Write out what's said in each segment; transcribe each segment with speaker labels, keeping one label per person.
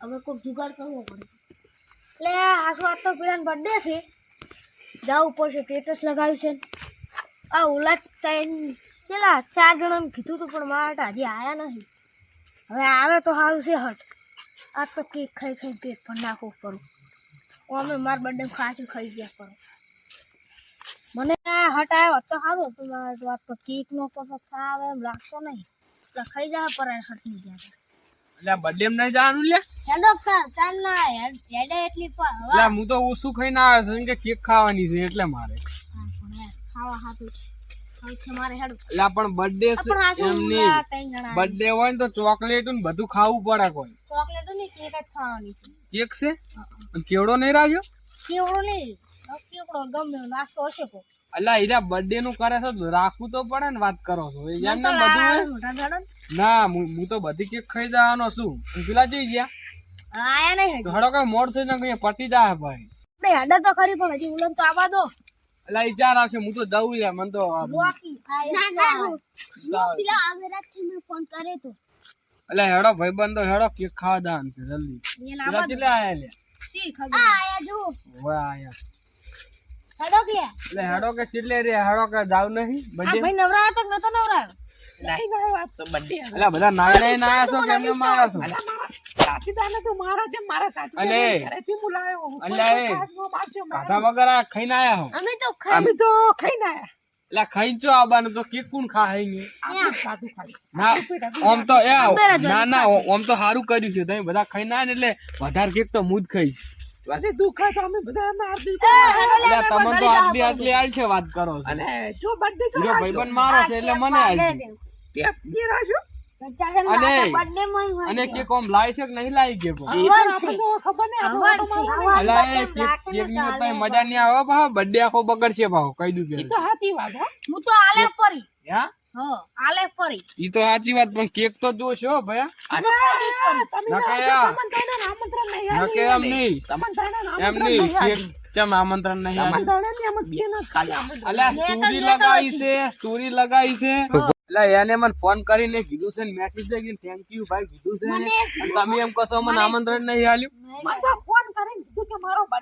Speaker 1: હવે કોઈ જુગાડ કરવો પડે. એટલે આસો આજ તો પેલાનો બર્થડે છે. જવું પડશે સ્ટેટસ લગાવ્યું છે. આ ઓલા ત્રણ, પેલા ચાર જણાને કીધું હતું, પણ મારા હજી આવ્યા નથી. હવે આવે તો સારું છે, હટ. આ તો કેક ખાઈ ખાઈ પેટ પણ નાખવું પડું. અમે મારા બર્થડે ખાસું ખાઈ ગયા કરો મને આ હટ તો સારું હતું. મારે તો તો કેક નો કશો ખાવે એમ લાગતો નહીં. એટલે ખાઈ જાય પર હટી ગયા
Speaker 2: એટલે બર્થડે નહીં જવાનું લે
Speaker 1: હેડો ચાલ ના હેડે એટલી પણ
Speaker 2: એટલે હું તો ઓછું ખાઈને આવ્યો છું. કે કેક ખાવાની છે એટલે મારે.
Speaker 1: પણ ખાવા હાથું
Speaker 2: બર્થડે બર્થડે હોય ને તો ચોકલેટ ને બધું ખાવું પડે કોઈ.
Speaker 1: કેક જ ખાવાની છે?
Speaker 2: કેક છે? અને કેવડો નહીં રાખ્યો?
Speaker 1: કેવડો નહીં કેવડો ગમે નાસ્તો હશે કો
Speaker 2: એટલે હીરા બર્થડે નું કરે છે રાખવું તો પડે ને વાત કરો છો. એમ ને બધું
Speaker 1: ને.
Speaker 2: હું તો બધી કેક ખાઈ જવાનો છું. પેલા જઈ ગયા
Speaker 1: આયા નહીં
Speaker 2: ઘડો કઈ મોડ થઈ ને કઈ પટી જાય ભાઈ.
Speaker 1: હેડે તો ખરી પણ હજી ઉલમ તો આવવા દો.
Speaker 2: એટલે વિચાર આવશે હું તો જવું છે મને તો
Speaker 1: ના ના પેલા આવેરા છે ફોન કરે તો.
Speaker 2: એટલે હેડો ભાઈ બંધો હેડો કેક ખાવા દાન છે જલ્દી. પેલા કેટલે આયા લે?
Speaker 1: સી ખબર આયા જો.
Speaker 2: ઓય આયા.
Speaker 1: હેડો કે.
Speaker 2: એટલે હેડો કે કેટલે રે હેડો કે જાવ નહીં
Speaker 1: આ
Speaker 2: બર્થડે?
Speaker 1: ભાઈ નવરાયો તો નતો નવરાયો?
Speaker 2: એટલે બધા નાય નાય ના આયા. અને એટલે
Speaker 1: અમે તો ખાઈ
Speaker 2: એટલે ચો આવવાનું તો કે કોણ ખાહેંગે ના ઓમ તો એ ના ના ઓમ તો સારું કર્યું છે તમે બધા ખાઈ ના એટલે વધારે કેક તો હું જ ખાઈશ. એટલે તમને તો આટલી આટલી આલ છે વાત કરો છો. હીરો ભાઈબંધ મારો છે એટલે મને આલ છે. અને અને કે કોમ લાવી છે. કે નહીં લાવી કે ઓમ? અલા કેક કેકની તો મજા નહીં આવે ભાવ? બર્થડે આખો બગડશે ભાવ કહી દઉં કે
Speaker 1: હું. તો આલે પરી
Speaker 2: હા?
Speaker 1: હો આલે પરી
Speaker 2: ઈ તો સાચી વાત પણ કેક તો જોશો ભયા નકે એમ નહીં એમ નહીં કેક કેમ આમંત્રણ નહીં? અલ્યા સ્ટોરી લગાવી છે સ્ટોરી લગાવી છે. એટલે એને મને ફોન કરીને કીધું છે મેસેજ લખીને થેન્ક યુ ભાઈ કીધું છે અને તમે એમ કશો મને આમંત્રણ નહીં આલ્યું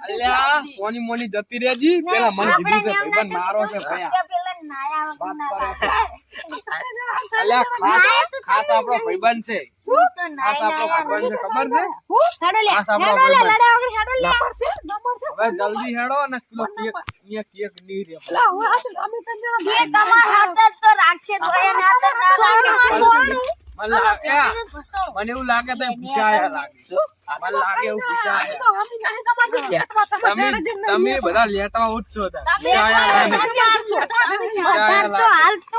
Speaker 2: અલ્યા સોની મોની જતી રહેજી. પેલા મને કીધું છે ભાઈબંધ મારો છે છો. અલ્યા ખાસ ખાસ આપણો ભાઈબંધ છે. ખાસ આપણો ભાઈબંધ છે ખબર છે? ખાસ આપણો ભાઈબંધ. હવે જલ્દી હેડો ને પેલો કેક કેક નહીં રે મને લાગે આ, મને એવું લાગે તમે પૂછાયા લાગે. મને લાગે એવું પૂછાયા તમે તમે બધા લેટા ઉઠ છો. પૂછાયા લાગે. તો.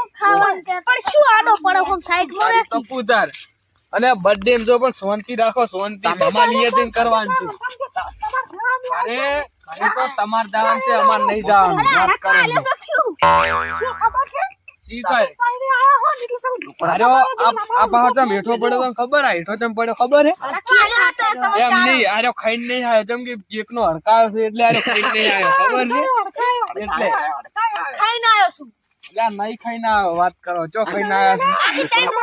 Speaker 2: અને બર્થડે જો પણ શાંતિ રાખો શાંતિ. અમારી લીએ કરવાનું છે. અરે ઘરે તો તમારે જવાનું છે અમારે નહીં જવાનું. વાત કરો. શી? આ આ પાછો ચમ હેઠો પડ્યો તો ખબર આ હેઠો ચમ પડ્યો ખબર એમ નહીં આર્યો ખાઈને નહીં આવ્યો જેમ કે કેક નો હડકાયો છે એટલે આર્યો ખાઈ નહીં આવ્યો ખબર છે? એટલે.
Speaker 1: ખાઈને આવ્યો છું.
Speaker 2: યાર નહીં ખાઈને આવ્યો વાત કરો ચો આવ્યા
Speaker 1: ખાઈ
Speaker 2: ને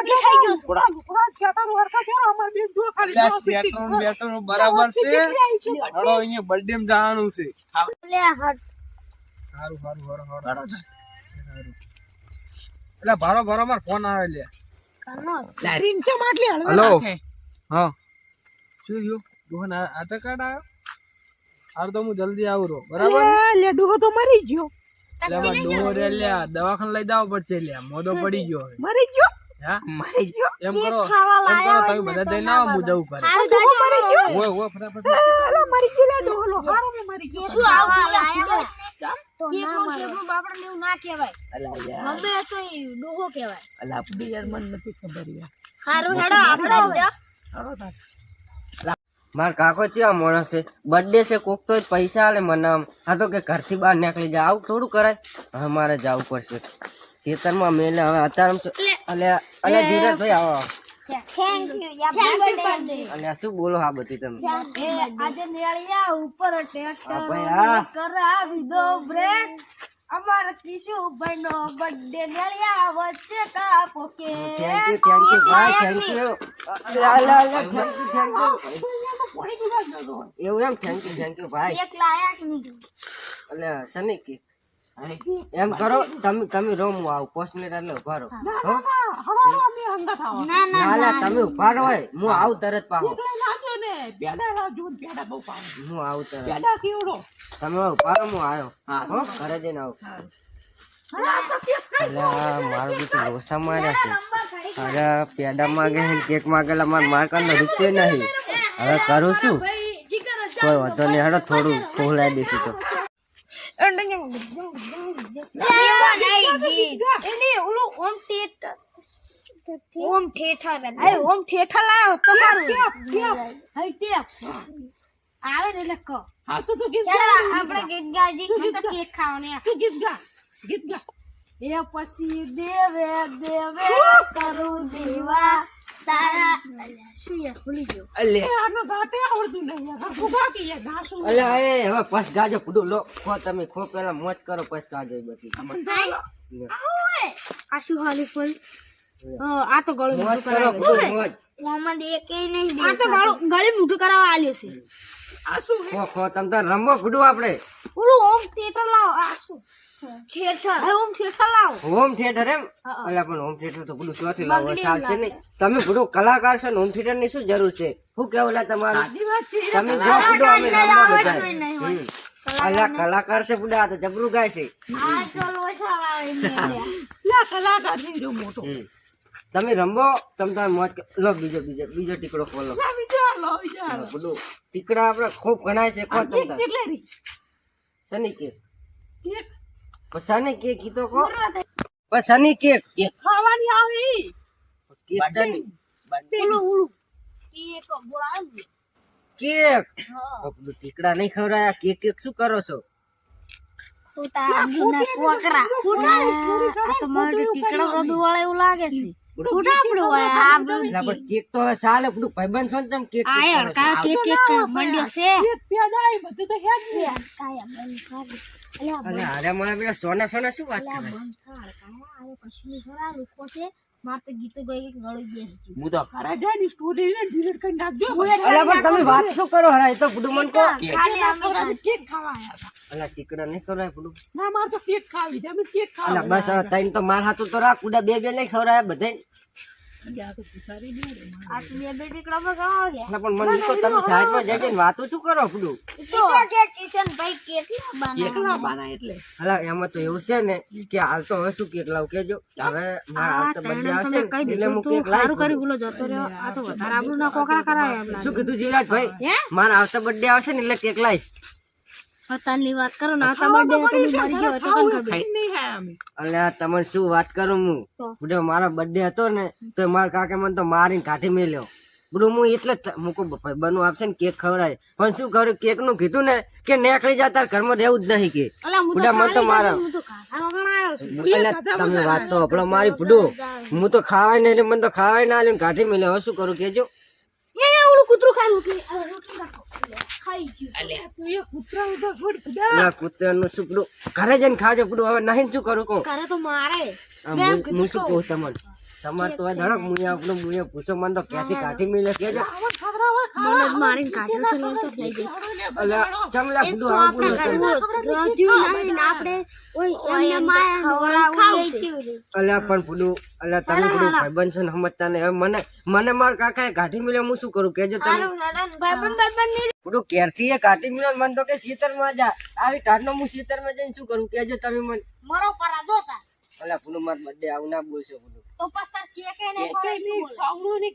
Speaker 2: બરાબર છે? અહીંયા બર્થડે જવાનું છે. સારું સારું હરો. હરો સારું. એટલે ભારો ભારો માર ફોન આવે લે.
Speaker 1: કરનો
Speaker 2: હલો? હા. શું થયું? દુહન આ- તો કાર્ડ આવ્યો? હાર તો હું જલ્દી આવું રો બરાબર? એટલે મારે ડોહો રે લ્યા દવાખાને લઈ જવો પડશે લે મોદો પડી ગયો હવે. હા? એમ કરો એમ કરો તમે બધા જઈને આવો હું જવું કરે ઓય ઓય ફટાફટ.
Speaker 1: તો ડોહો હારું
Speaker 3: માર કાકો ચેવા માણસ? છે બર્થડે છે કોક તો જ પૈસા આલે મને આમ. આ તો કે ઘરથી બહાર નીકળી જાય આવું થોડું કરાય. હવે મારે જવું પડશે. ખેતરમાં મેલે હવે અત્યારે અલે આવો.
Speaker 1: થેન્ક યુ બર્થડે
Speaker 3: અને શું બોલો આ બધી તમે?
Speaker 1: એ આજે નેળિયા ઉપર ટ્રેક્ટર
Speaker 3: હા ભાઈ, હા.
Speaker 1: કરાવી દો બ્રેક અમારા કિશુભાઈ નો બર્થડે નેળિયા વચ્ચે કાપો કે.
Speaker 3: થેન્ક યુ થેન્ક યુ ભાઈ થેન્ક યુ અલે અલે અલે થેન્ક યુ થેન્ક યુ એવું એમ? થેન્ક યુ થેન્ક યુ ભાઈ
Speaker 1: એક લાયા નહીં.
Speaker 3: એટલે સની કે. એમ કરો તમે તમે રોમ આવો પોસ્ટ પાંચ એટલે ઊભા રહો. હો?
Speaker 1: ના
Speaker 3: ના ના તમે ઊભા રહો હું આવું તરત પાહો. હું આવું તરત. તમે ઊભા રહો હું આવ્યો. હો. ઘરે જઈને આવું. મારું બીજું લોસા માર્યા છે. અરે પેડા માગે છે કેક માગેલા માર માર કાંડો રૂપિયો નહીં. હવે કરું શું? કોઈ વાંધો નહીં હડો થોડું ખોલાઈ દઈશું તો.
Speaker 1: ઓમ થિયેટર આવે ને એટલે કહો આપણે ગીત ગાજી હું તો કેક ખાવાની એ પછી દેવે દેવે કરું દેવા તારા શું યાર ભૂલી ગયો
Speaker 3: અલે અલે એ હવે પસ ગાજો ફૂડું લો ખો તમે ખો પેલા મોજ કરો પસ ગાજો એ પછી
Speaker 1: દેવે દેવે કરું પડી આ તો ગળું
Speaker 3: મોજ
Speaker 1: મોટું
Speaker 3: કરો
Speaker 1: કરાવે.
Speaker 3: ફૂડું મોજ.
Speaker 1: મોહમ્મદ એકે નહીં તો ગળું ગળું મોટું કરાવવા આલ્યો છે.
Speaker 3: ખો ખો તમે તો રમો
Speaker 1: ઓમ લાવો આ શું? થિયેટર હવે થિયેટર લાવો
Speaker 3: હોમ થિયેટર એમ. અલ્યા પણ હોમ થિયેટર તો પેલું ચોથી લાવો ચાલશે નહીં. તમે ફૂડું કલાકાર છો ને હોમ થિયેટરની શું જરૂર છે? શું કેવું લા તમારું? તમે જો બધો અમે રમવા બધા. અલ્યા કલાકાર છે આ તો જબરું ગાય છે. તમે રમો તમે તમે મોજ લો બીજો બીજો બીજો ટીકડો ખોલો. બધું. ટીકડા આપણે ખૂબ ગણાય છે ખો તમે. શની કેક પણ શની કેક કીધો તો પસાની cake cake cake cake cake શની
Speaker 1: ઓલું ઓલું કેક? બોલાવે
Speaker 3: કેક આપણું ટીકડા નહીં ખવરાયા કેક કેક શું કરો છો?
Speaker 1: ખોટા આબરૂના કોકરા. આ તો મારે ટીકડા બધું વાળા એવું લાગે છે. ખોટા આપણું હોય આબરૂ
Speaker 3: એટલે પણ કેક તો હવે ચાલે બધું ભાઈબંધ છો ને તમે કેક
Speaker 1: આ કેક કેક મંડ્યો છે.
Speaker 3: અલે અરે મારા પેલા સોના સોના શું વાત કરે
Speaker 1: મારે તો ગીતો ગઈ ગળી દે
Speaker 3: અલે પણ તમે વાત શું કરો અલે હવે તઈને તો હાથું તો રાખ ઉડા બે ચીકડા નહીં ખવડાય બધે.
Speaker 1: આ તો બે બે ટીકડા પર ગણાવો છે
Speaker 3: અલે પણ મને તો તમે સાઈડમાં જઈ જઈને વાતો શું કરો બધું
Speaker 1: તો કે કિશન ભાઈ કેટલા બનાવે
Speaker 3: એમાં તો એવું છે ને કે હાલ તો હવે શું કેક લાવ કેજો. હવે મારા તો ને કેક
Speaker 1: તો ના
Speaker 3: શું કીધું મારા આવતા બર્થડે આવશે ને એટલે કેક લાવીશ.
Speaker 1: હતાની વાત કરો ને આ બર્થડે તો મરી ગયો તો કોણ ખબર
Speaker 3: અલ્યા તમે શું વાત કરું હું? મારો બર્થડે હતો ને તો મારા કાકે મને તો મારીને કાઢી મેલ્યો. બુડો હું એટલે જ મૂકો બનવું આપશે ને કેક ખવડાય. પણ શું ખબર કેકનું કીધું ને કે નેકળી જા તાર ઘરમાં રહેવું જ નહીં કે. બુડા મને તો મારા
Speaker 1: હું તો ખાધા વગર આવ્યો છું.
Speaker 3: અલ્યા તમે વાત તો આપણો મારી બુડો હું તો ખાવાય નહીં એટલે મને તો ખાવાય ના લે ને કાઢી મેલ્યો. હવે શું કરું કેજો.
Speaker 1: ઓલું કૂતરું ખાઈ રોટલી આ રોટલી નાખો. ખાઈ ગયું.
Speaker 3: ના કૂતરાનું શું ઘરે જઈને ખાજો પેલું હવે નહીં શું કરું કહું?
Speaker 1: કરે તો મારે.
Speaker 3: હું હું શું કહું તમને? તમારે તો ધડક મુયા આપણું મુયા પૂછો માન તો ક્યાંથી કાઢી મેલ્યો કેજો
Speaker 1: મને જ મારીને કાઢ્યો છે ને તો થઈ ગયું.
Speaker 3: અલ્યા ચમલા બુડો આવું બુડો તમે. અલે પણ પેલું અલે તમે પેલું ભાઈબંધ છો ને સમજતા ને હવે મને મને કાકા કાકાએ કાઢી મિલે હું શું કરું? કેજો તમે. પેલું ક્યારથી એ કાઢી મિલે? મને તો કે શીતળમાં જા. આવી કાઢનો હું શીતળમાં જઈને શું કરું? કેજો તમે મને.
Speaker 1: મારો પરા જોતા.
Speaker 3: અલ્યા પેલું માર બર્થડે આવું ના બોલશો પેલું.
Speaker 1: તો પછી તાર કેકે ને ખવડાવી શું બોલે?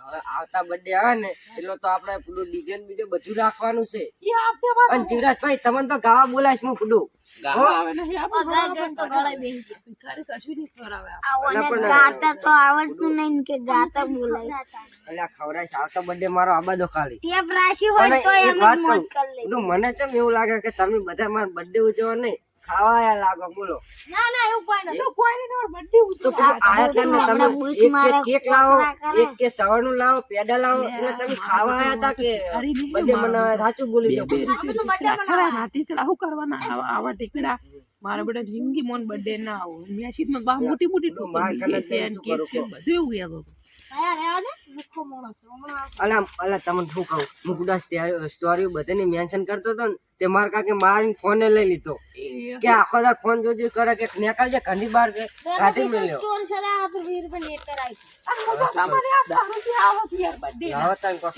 Speaker 3: હવે આવતા બર્થડે આવે ને એટલે તો આપણે પેલું ડીજે ને બીજું બધું રાખવાનું છે. અને તમને તો ગાવા બોલાઈશ હું પેલું. હો?
Speaker 1: બધા જણ તો ગાતા તો આવડતું નહીં કે ગાતા બોલાય.
Speaker 3: અલ્યા આવતા બર્થડે મારો આબાદો ખાલી.
Speaker 1: ટેપ રાશી હોય તો એમ
Speaker 3: વાત
Speaker 1: જ
Speaker 3: કહું
Speaker 1: મોજ કરી લે
Speaker 3: મને ચમ એવું લાગે કે તમે બધા મારો બર્થડે ઉજવો નહીં. ખાવા લાગો બોલો.
Speaker 1: ના ના એવું કોઈ નથી.
Speaker 3: તો પેલું આયા તા ને તમે એક કેક લાવો એક કે સવારનું લાવો પેડા લાવો એટલે તમે ખાવા આયા કે સાચું બોલી દો.
Speaker 4: ખરા કરવાના. આવા આવા ટીકડા મારા બેટા જિંદગી મોન બર્થડે ના આવું. મેં માં બા મોટી મોટી ટોપી છે કેક છે બધું એવું.
Speaker 1: હમણાં
Speaker 3: અલા અલા તમને શું કહું? હું ગુડા સ્ટોરી બધાને મેન્શન કરતો હતો ને. તે માર કાકે મારીને ફોને લઈ લીધો. કે આખો દાર ફોન જોજો કરે કે નીકળજે ઘરની બહાર કે કાઢી મેલ્યો
Speaker 1: તો
Speaker 4: તો?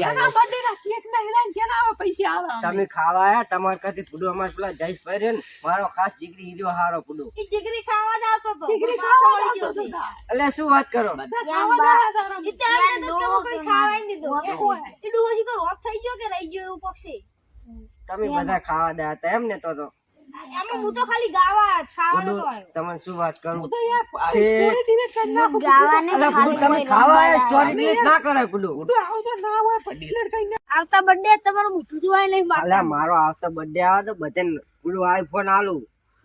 Speaker 3: તમે ખાવા આયા તમાર કાથી પુડું અમાર પેલા જઈશ પહેર્યો ને મારો ખાસ જીગરી હીરો હારો પુડું
Speaker 1: જીગરી ખાવા જ આવતો
Speaker 4: તો
Speaker 1: જીગરી
Speaker 4: ખાવા આવતો. તાર.
Speaker 3: એટલે શું વાત કરો?
Speaker 4: ખાવા
Speaker 1: તો નહીં દીધો. થઈ ગયો કે રહી ગયો એવું પક્ષી?
Speaker 3: તમે બધા ખાવા દે હતા એમ ને તો તો.
Speaker 1: આમાં હું તો ખાલી ગાવા જ, ખાવા
Speaker 3: પુડું
Speaker 1: નતો આવ્યો.
Speaker 3: તમને શું વાત કરું?
Speaker 4: તો યાર આ
Speaker 3: છે.
Speaker 4: story delete કરી નાખું.
Speaker 3: અલા પુડું તમે ખાવા સ્ટોરી ડિલીટ ના કરાય પુડું
Speaker 4: બધું આવું ના હોય પણ delete કરી
Speaker 1: આવતા બર્થડે તમારું મોટું જોવાય નહીં
Speaker 3: અલા મારો આવતો બર્થડે આવે તો બધે આઈફોન આલું.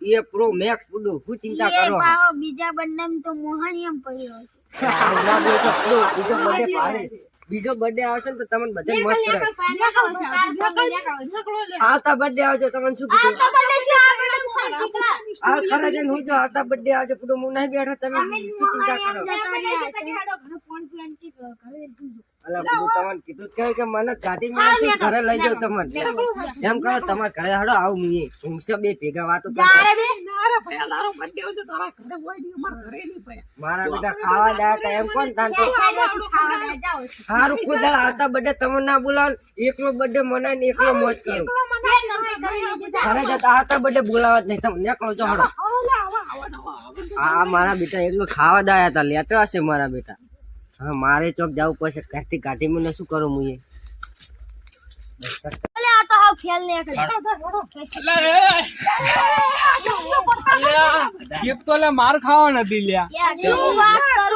Speaker 3: એ પ્રો મેક્સ પુડું શું ચિંતા કરો
Speaker 1: બીજા બર્થડે તો એમ પડ્યો
Speaker 3: બીજો બર્થડે પાડે બીજો બર્થડે આવશે ને તો તમને બધાને મસ્ત કરે આવતા બર્થડે આવજો તમને શું કીધું આ ખરા જન હું જો આવતા બર્થડે આજે પુડું હું નહીં બેઠો તમે શું ચિંતા કરો અલા હું તમને કીધું કે કે મને ગાડી મને ઘરે લઈ જાવ તમને. એમ કહો તમારે ઘરે હડો આવું હું છે બે ભેગા વાતો
Speaker 4: તો.
Speaker 3: મારા બેટા ખાવા દયા હતા એમ કોણ તાન તો? સારું ખુદ આવતા બર્થડે તમે ના બોલાવ એકલો બર્થડે મનાય ને એકલો મોજ કરું. ઘરે જતા બર્થડે બોલાવા જ નહીં. તમે એકલો છો હડો મારા બેટા એટલું ખાવા દયા હતા. લેતા હશે મારા બેટા. હા મારે ચોક જવું પડશે. ઘરથી કાઢી મને શું કરું હું એ?
Speaker 2: કેક માર ખાવા નથી લ્યા.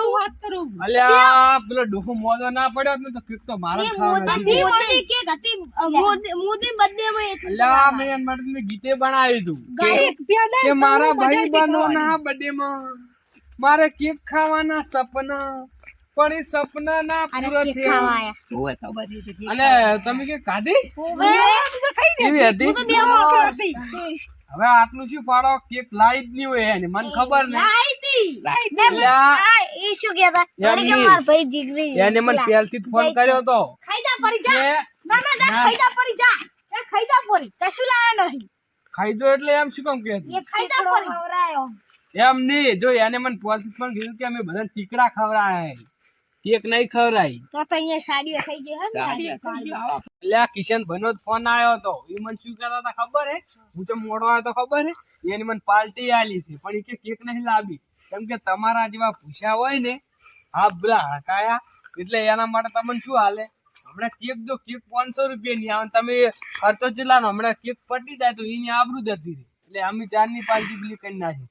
Speaker 4: શું વાત કરું?
Speaker 2: અલ્યા પેલો ડોફો મોજો ના પડ્યો ને તો કેક તો માર જ ખાવા નથી. અલ્યા મેં એના માટે મેં ગીતે
Speaker 4: બનાવી
Speaker 2: કે મારા ભાઈ બંધોના બર્થડે માં મારે કેક ખાવાના સપના પણ એ સપના ના પૂરા થયા. અને તમે કે કાઢી? એવી હતી? હવે આટલું શું પાડો? કેક લાઈટની હોય એને. મને ખબર નહીં. એને મને પહેલથી જ ફોન કર્યો હતો ખાઈદો ખાઈજો એટલે એમ શું કામ કે એમ નહીં. જો એને મને પહેલથી ફોન કીધું કે અમે બધા ટીકડા ખવડાય કેક નહીં ખવડાય.
Speaker 1: તો અહીંયા સાડીઓ થઈ ગઈ.
Speaker 2: એટલે આ કિશન ભનો ફોન આવ્યો હતો. એ મને શું કરતા હતા ખબર હે? હું તો મોડો આવ્યો તો ખબર હે? એની મને પાર્ટી આલી છે. પણ એ કે કેક નહીં લાવી. કેમ કે તમારા જેવા પૂછ્યા હોય ને હા પેલા હકાયા. એટલે એના માટે તમને શું હાલે? હમણાં કેક જો કેક પાંચસો રૂપિયા ની આવે તમે ખર્ચો ચેલાનો હમણાં કેક પટી જાય તો એની આબરૂ જતી રહી એટલે અમે ચારની પાર્ટી પેલી કરી નાખી.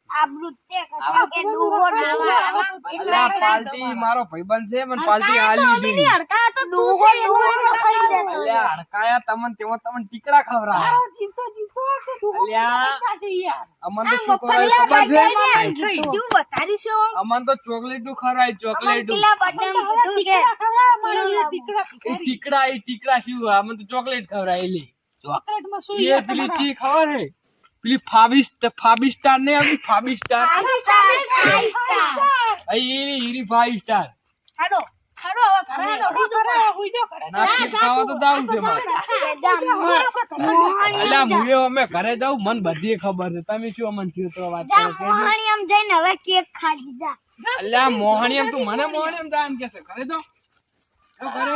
Speaker 2: પાર્ટી મારો ભાઈબંધ છે મને પાર્ટી આલી દીધી
Speaker 1: ખાઈ દે
Speaker 2: તમને તમને ટીકડા
Speaker 4: જીવતો જીવતો
Speaker 2: અલ્યા
Speaker 4: થશે યાર.
Speaker 2: અમન તો શું ખબર છે?
Speaker 1: શું બતાડી છે
Speaker 2: અમન તો ચોકલેટ ખરાય ચોકલેટ.
Speaker 4: ટીકડા
Speaker 2: એ ટીકડા એ ટીકડા શું અમન તો ચોકલેટ ખવડાય
Speaker 4: ચોકલેટમાં શું
Speaker 2: એ પેલી ચી ખબર હે? પેલી ફાવી ફાબી સ્ટાર ને આવી ફાબી સ્ટાર એની હીરી ફાઈવ સ્ટાર
Speaker 1: હાડો હાડો હવે ઘરે હાડો
Speaker 4: ખરા, ખરા, હુઈ જાઓ, ખરા.
Speaker 2: ના ખાવા તો જાવું છે મારે. મુએ અમે ઘરે જાઉં મને બધી ખબર છે. તમે શું અમન થયું તો વાત કરો કે
Speaker 1: મોહણીયમ જઈને હવે કેક ખાધી જા.
Speaker 2: અલ્યા મોહણીયમ તું મને મોહણીયમ જાન કે છે. ઘરે તો ઘરે?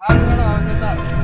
Speaker 2: હા ચલો હવે તાર